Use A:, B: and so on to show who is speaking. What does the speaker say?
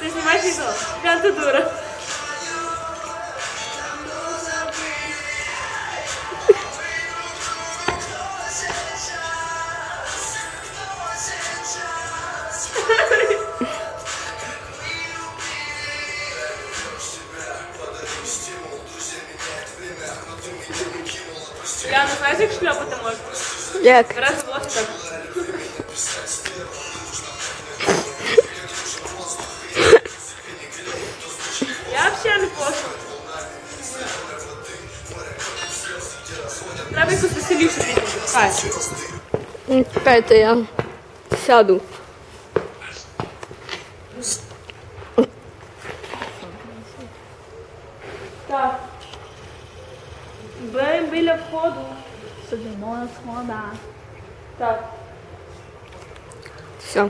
A: Ти знімаєш відео? Прям ти дура. Я не знаю, як шляпати можна.
B: Як?
A: Раз волосся так. Я взагалі не пошу. Треба якусь веселішу пісню підкати.
B: М, Чекайте, я сяду.
A: Так. Б біля входу.
C: Сидимо на сходах.
A: Так.
B: Все.